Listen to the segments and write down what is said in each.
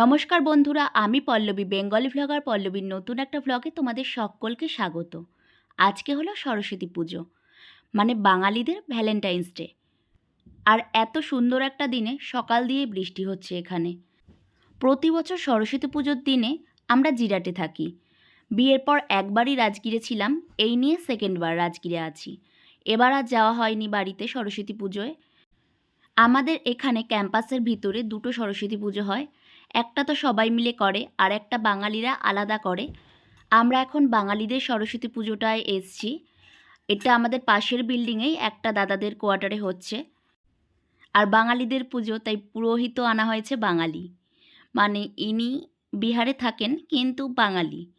নমস্কার বন্ধুরা, আমি পল্লবী, বেঙ্গলি ভ্লগার পল্লবীর নতুন একটা ভ্লগে তোমাদের সকলকে স্বাগত। আজকে হলো সরস্বতী পুজো মানে বাঙালিদের ভ্যালেন্টাইন্স ডে আর এত সুন্দর একটা দিনে সকাল দিয়ে বৃষ্টি হচ্ছে এখানে। প্রতি বছর সরস্বতী পুজোর দিনে আমরা জিরাটে থাকি। বিয়ের পর একবারই রাজগিরে ছিলাম, এই নিয়ে সেকেন্ডবার রাজগিরে আছি। এবার আর যাওয়া হয়নি বাড়িতে সরস্বতী পুজোয়। আমাদের এখানে ক্যাম্পাসের ভিতরে দুটো সরস্বতী পুজো হয় একটা তো সবাই মিলে করে, আর একটা বাঙালিরা আলাদা করে। আমরা এখন বাঙালিদের সরস্বতী পুজোটায় এসছি। এটা আমাদের পাশের বিল্ডিংয়েই একটা দাদাদের কোয়ার্টারে হচ্ছে। আর বাঙালিদের পুজো, তাই পুরোহিত আনা হয়েছে বাঙালি। মানে ইনি বিহারে থাকেন, কিন্তু বাঙালি।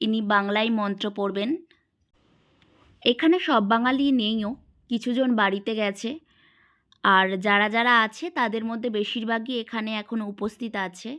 ইনি বাংলায় মন্ত্র পড়বেন। এখানে সব বাঙালি নেইও, কিছুজন বাড়িতে গেছে। আর যারা যারা আছে তাদের মধ্যে বেশিরভাগই এখানে এখন উপস্থিত আছে।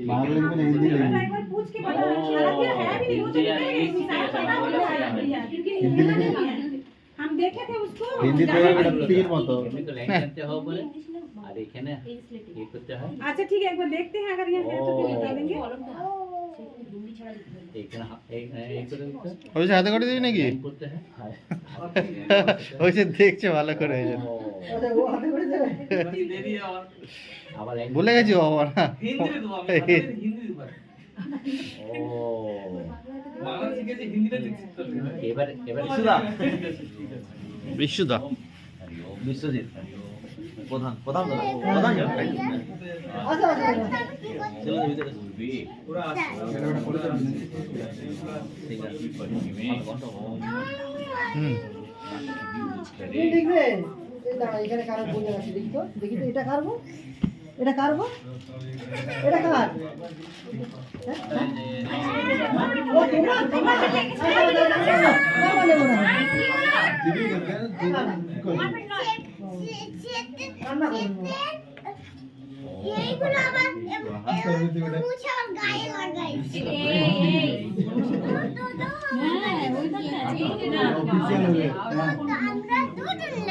वो तो हिंदी यार एक ही है, सारा बांग्ला बोला से है भैया क्योंकि हिंदी लिखी? हम देखे थे उसको হিন্দি তো जाने- একটা তীর মতো এমনি তো লাইন টানতে হবে বলে আর এখানে ইয়ে করতে হয় अच्छा ठीक है एक बार देखते हैं अगर ये है तो फिर बता देंगे এখানে হা- এখানে এই করে দিতে হয়। ওই যে হাতে করে দিবি নাকি লাইন করতে হয় ওই যে দেখছে ভালো করে ভুলে গেছি আবার না ও। এবার এবার বিশ্বজিৎ। প্রধান প্রধান দাদা। প্রধান যাবে চলো ভিতরে পূর্বে ঠিক হুম। এখানে কারও বোঝা আছে দেখি তো দেখি তো এটা কারবো এটা কারবো এটা কার? হ্যাঁ? এইগুলো আবার মুছে আমার গায়ে না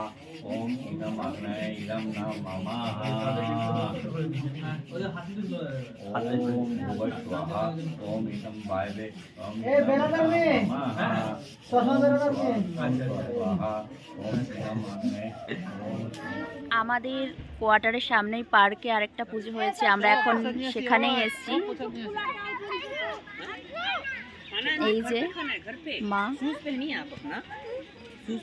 স্বাহা কোয়ার্টারের ইদম পার্কে আরেকটা পুজো হয়েছে আমরা এখন সেখানেই ইদম এই যে এ,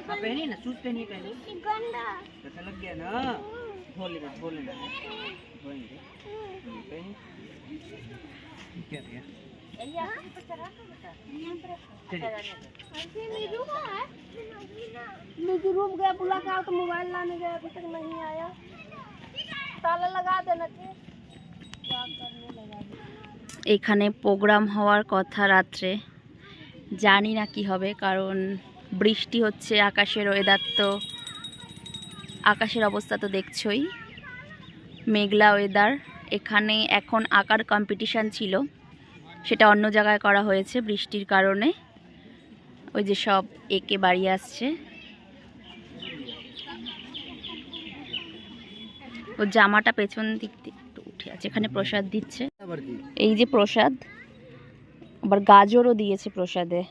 বেড়াদার মেয়ে। চশমা বেরোনোর মেয়ে। স্বাহা ওম ইদম আগ্নেয় ওম আমাদের কোয়ার্টারের সামনেই পার্কে আরেকটা পুজো হয়েছে আমরা এখন সেখানেই এসেছি এই যে মা গন্ধা अभी मीरू है मीरू रूम गया बुला के आओ तो मोबाइल लाने गया अभी तक नहीं आया ताला लगा देना थे क्या करने लगा दे এখানে প্রোগ্রাম হওয়ার কথা রাত্রে জানি না কি হবে কারণ বৃষ্টি হচ্ছে আকাশের ওয়েদার তো। আকাশের অবস্থা তো দেখছই। মেঘলা ওয়েদার এখানে এখন আঁকার কম্পিটিশান ছিল। সেটা অন্য জায়গায় করা হয়েছে বৃষ্টির কারণে। ওই যে সব একে বাড়ি আসছে। ওর জামাটা পেছন দিক একটু উঠে আছে এখানে প্রসাদ দিচ্ছে। এই যে প্রসাদ আবার গাজরও দিয়েছে প্রসাদে।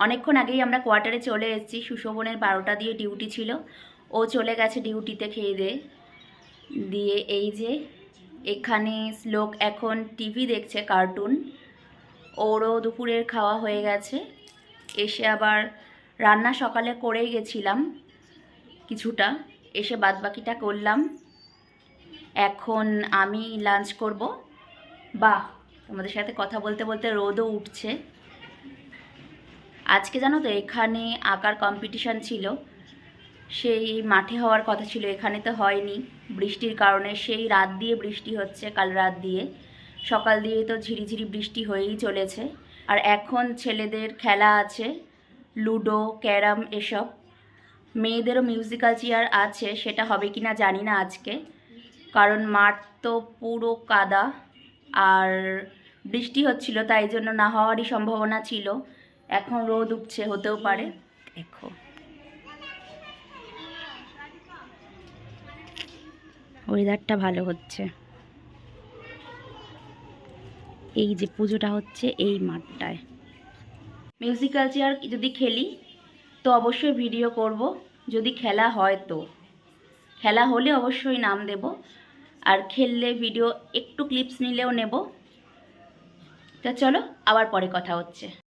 অনেকক্ষণ আগেই আমরা কোয়ার্টারে চলে এসেছি। সুশোভনের বারোটা দিয়ে ডিউটি ছিল। ও চলে গেছে ডিউটিতে খেয়ে দিয়ে দিয়ে এই যে, এখানে শ্লোক এখন টিভি দেখছে, কার্টুন। ওরও দুপুরের খাওয়া হয়ে গেছে। এসে আবার রান্না সকালে করেই গেছিলাম কিছুটা। এসে বাদবাকিটা করলাম। এখন আমি লাঞ্চ করব। বাহ, তোমাদের সাথে কথা বলতে বলতে রোদও উঠছে। আজকে জানো তো এখানে আঁকার কম্পিটিশান ছিল। সেই মাঠে হওয়ার কথা ছিল, এখানে তো হয়নি। বৃষ্টির কারণে সেই রাত দিয়ে বৃষ্টি হচ্ছে, কাল রাত দিয়ে। সকাল দিয়ে তো ঝিরিঝিরি বৃষ্টি হয়েই চলেছে। আর এখন ছেলেদের খেলা আছে, লুডো, ক্যারাম এসব। মেয়েদেরও মিউজিক্যাল চেয়ার আছে, সেটা হবে কি না জানি না আজকে। কারণ মাঠ তো পুরো কাদা। আর বৃষ্টি হচ্ছিল, তাই জন্য না হওয়ারই সম্ভাবনা ছিল। এখন রোদ উঠছে হতেও পারে। দেখো। ওয়েদারটা ভালো হচ্ছে। এই যে পুজোটা হচ্ছে এই মাঠটায়। মিউজিক্যাল চেয়ার যদি খেলি তো অবশ্যই ভিডিও করব। যদি খেলা হয় তো। খেলা হলে অবশ্যই নাম দেব। আর খেললে ভিডিও একটু ক্লিপস নিলেও নেব। তা চলো আবার পরে কথা হচ্ছে।